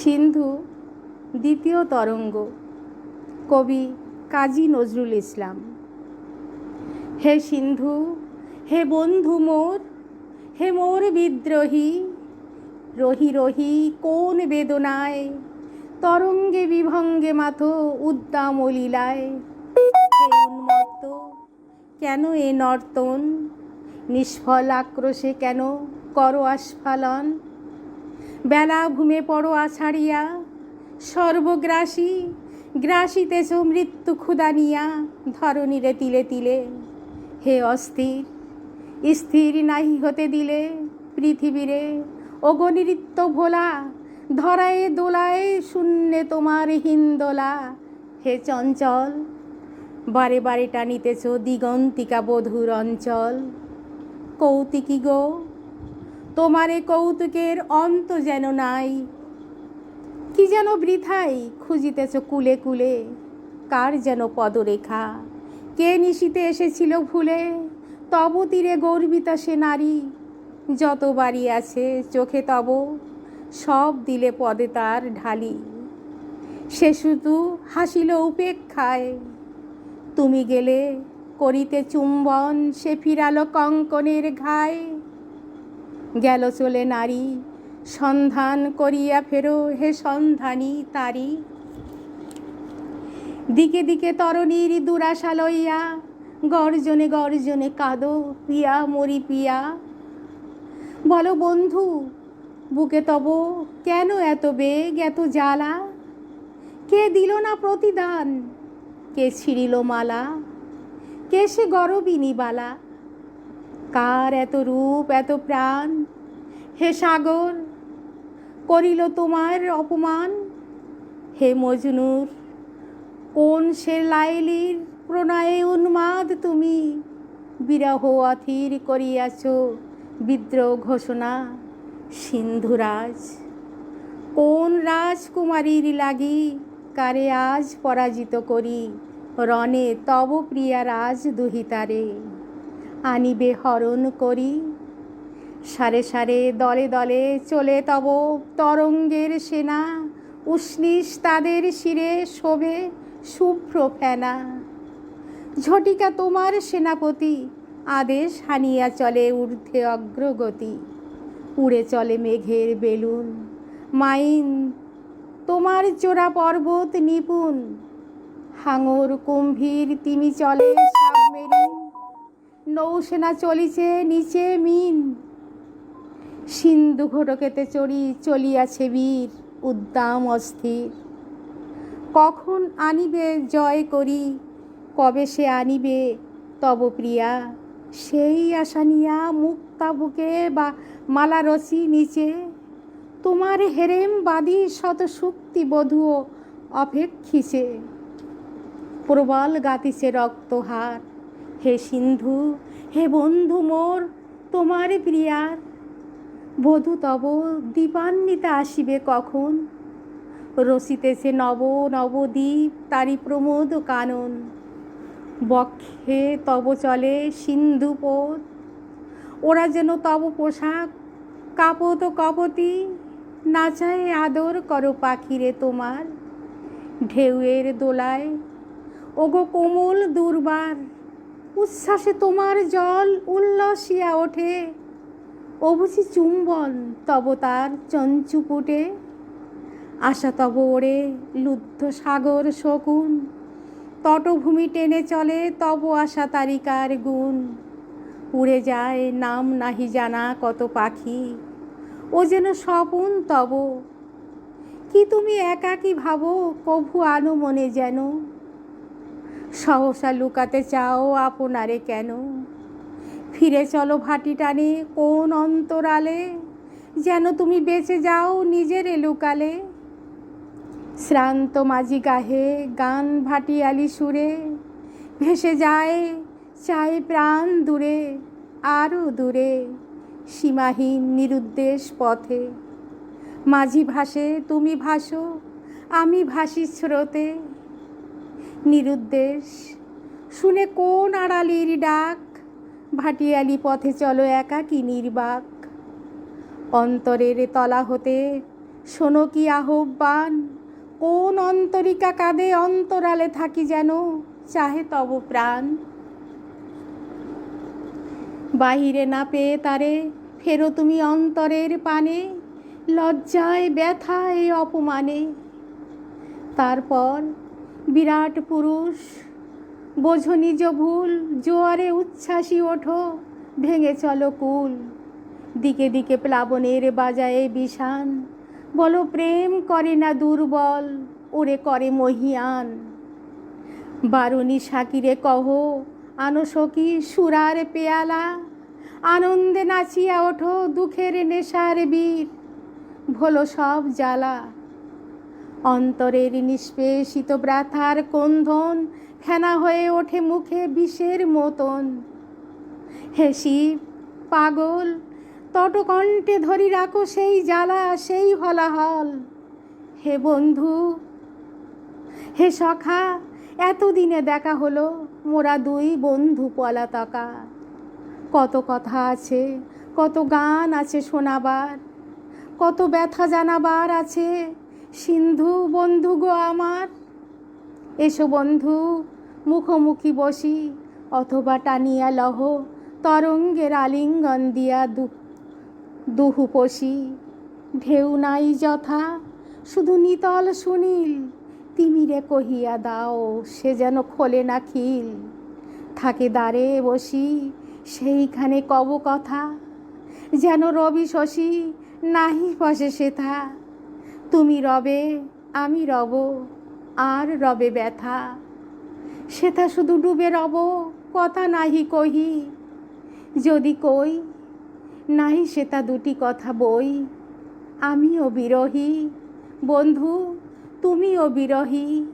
সিন্ধু, দ্বিতীয় তরঙ্গ, কবি কাজী নজরুল ইসলাম। হে সিন্ধু, হে বন্ধু মোর, হে মোর বিদ্রোহী, রহি রহি কোন বেদনায়, তরঙ্গে বিভঙ্গে মাথো উদ্দাম লীলায়। কেন এ নর্তন, নিষ্ফল আক্রোশে কেন কর আস্ফালন? বেলা ঘুমে পড়ো আছাড়িয়া। সর্বগ্রাসী, গ্রাসিতেছ মৃত্যু ক্ষুদা নিয়া, ধরণীরে তিলে তিলে। হে অস্থির, স্থির নাহি হতে দিলে পৃথিবীরে। অগণিরিত্য ভোলা, ধরায় দোলায় শূন্যে তোমার হিন্দোলা। হে চঞ্চল, বারে বারে টানিতেছ দিগন্তিকা বধুর অঞ্চল। কৌতিকী গো তোমারে কৌতুকের অন্ত যেন নাই। কি যেন বৃথাই খুঁজিতেছ কুলে কুলে, কার যেন পদরেখা। কে নিশিতে এসেছিল ভুলে, তব তীরে গর্বিতা সে নারী। যত বাড়ি আছে চোখে তব, সব দিলে পদে তার ঢালি। সে শুধু হাসিল উপেক্ষায়, তুমি গেলে করিতে চুম্বন, সে ফিরালো কঙ্কনের ঘায়। গেল চলে নারী। সন্ধান করিয়া ফেরো হে সন্ধানী তারি। দিকে দিকে তরণীর দুরাশা লইয়া, গর্জনে গর্জনে কাঁদো পিয়া মরি পিয়া বলো বন্ধু, বুকে তব কেন এত বেগ, এত জ্বালা? কে দিল না প্রতিদান? কে ছিঁড়িল মালা? কে সে গরবিনী বালা? কার এত রূপ, এত প্রাণ? হে সাগর, করিল তোমার অপমান? হে মজনুর, কোন সে লাইলির প্রণয়ে উন্মাদ তুমি? বিরহ অথির করিয়াছ বিদ্রোহ ঘোষণা, সিন্ধুরাজ। কোন রাজকুমারীর লাগি কারে আজ পরাজিত করি? রণে তব প্রিয়া রাজ দুহিতারে। আনিবে হরণ করি। সারে সারে দলে দলে চলে তব তরঙ্গের সেনা। উষ্ণিস তাদের শিরে শোভে শুভ্র ফেনা। ঝটিকা তোমার সেনাপতি, আদেশ হানিয়া চলে ঊর্ধ্বে অগ্রগতি। উড়ে চলে মেঘের বেলুন। মাইন, তোমার চোরা পর্বত নিপুণ। হাঙর কুম্ভীর তিমি চলে নৌসেনা চলিছে নিচে মিন। সিন্ধু ঘটকেতে চড়ি চলিয়াছে বীর, উদ্দাম অস্থির। কখন আনিবে জয় করি, কবে সে আনিবে, তব প্রিয়া, সেই আশা নিয়া মুক্তা বুকে বা মালা রসি নিচে। তোমার হেরেম বাদী শত শক্তি বধুও অপেক্ষিছে। প্রবল গাতিছে রক্তহার হে সিন্ধু, হে বন্ধু মোর, তোমার প্রিয়ার। বধূ তব দীপান্বিতা আসিবে কখন? রসিতেছে নব নবদ্বীপ তারি প্রমোদ কানন। বক্ষে তব চলে সিন্ধু পোত। ওরা যেন তব পোশাক, কাপত কপতি। নাচায় আদর করো পাখিরে তোমার। ঢেউয়ের দোলায়, ওগো কোমল দুর্বার। উচ্ছ্বাসে তোমার জল উল্লসিয়া ওঠে। অবুঝি চুম্বন তব তার চঞ্চুপুটে আশা তব ওরে লুদ্ধ সাগর শকুন। তটভূমি টেনে চলে তব আশা তারিকার গুণ। উড়ে যায় নাম নাহি জানা কত পাখি। ও যেন স্বপন তব। কি তুমি একাকি ভাবো, কভু আনো মনে যেন। সহসা লুকাতে চাও আপনারে কেন? ফিরে চলো ভাটি টানে কোন অন্তরালে? যেন তুমি বেঁচে যাও নিজের লুকালে। শ্রান্ত মাঝি গাহে গান ভাটিয়ালি সুরে, ভেসে যায় চাই প্রাণ দূরে আরও দূরে, সীমাহীন নিরুদ্দেশ পথে। মাঝি ভাসে, তুমি ভাসো, আমি ভাসি স্রোতে। নিরুদ্দেশ। শুনে কোন আড়ালির ডাক? ভাটিয়ালি পথে চলো একাকি নির্বাক। অন্তরের তলা হতে শোনো কি আহ্বান? কোন অন্তরিকা কাঁদে অন্তরালে থাকি যেন চাহে তব প্রাণ? বাহিরে না পেয়ে তারে ফেরো তুমি অন্তরের পানে, লজ্জায় ব্যথায় অপমানে। তারপর বিরাট পুরুষ। বোঝো নিজ ভুল, জোয়ারে উচ্ছ্বাসী ওঠো, ভেঙে চলো কুল। দিকে দিকে প্লাবনের বাজায়ে বিষান, বলো প্রেম করে না দুর্বল, ওরে করে মহিয়ান। বারুণী সাকিরে কহ আনো সুরার পেয়ালা? আনন্দে নাচিয়া ওঠো দুঃখের নেশার বীর। ভোলো সব জ্বালা অন্তরের নিষ্পেষিত ব্রাথার কন্ধন ফেনা হয়ে ওঠে মুখে বিষের মতন। হে শিব, পাগল, তটকণ্ঠে ধরি রাখো সেই জ্বালা, সেই হলাহল। হে বন্ধু, হে সখা, এতদিনে দেখা হলো মোরা দুই বন্ধু পলাতকা। কত কথা আছে, কত গান আছে শোনাবার, কত ব্যথা জানাবার আছে সিন্ধু বন্ধু গো আমার। এসো বন্ধু, মুখোমুখি বসি, অথবা টানিয়া লহ, তরঙ্গের আলিঙ্গন দিয়া দু, দুহু পশি। ঢেউ নাই যথা, শুধু নিতল সুনীল, তিমিরে কহিয়া দাও, সে যেন খোলে না খিল। থাকে দ্বারে বসি, সেইখানে কব কথা, যেন রবি শশী, নাহি বসে সেথা। তুমি রবে, আমি রব, আর রবে ব্যথা। সেথা শুধু ডুবে রব, কথা নাহি কহি। যদি কই, নাহি সেতা দুটি কথা বই। আমিও বিরহী, বন্ধু, তুমিও বিরহী।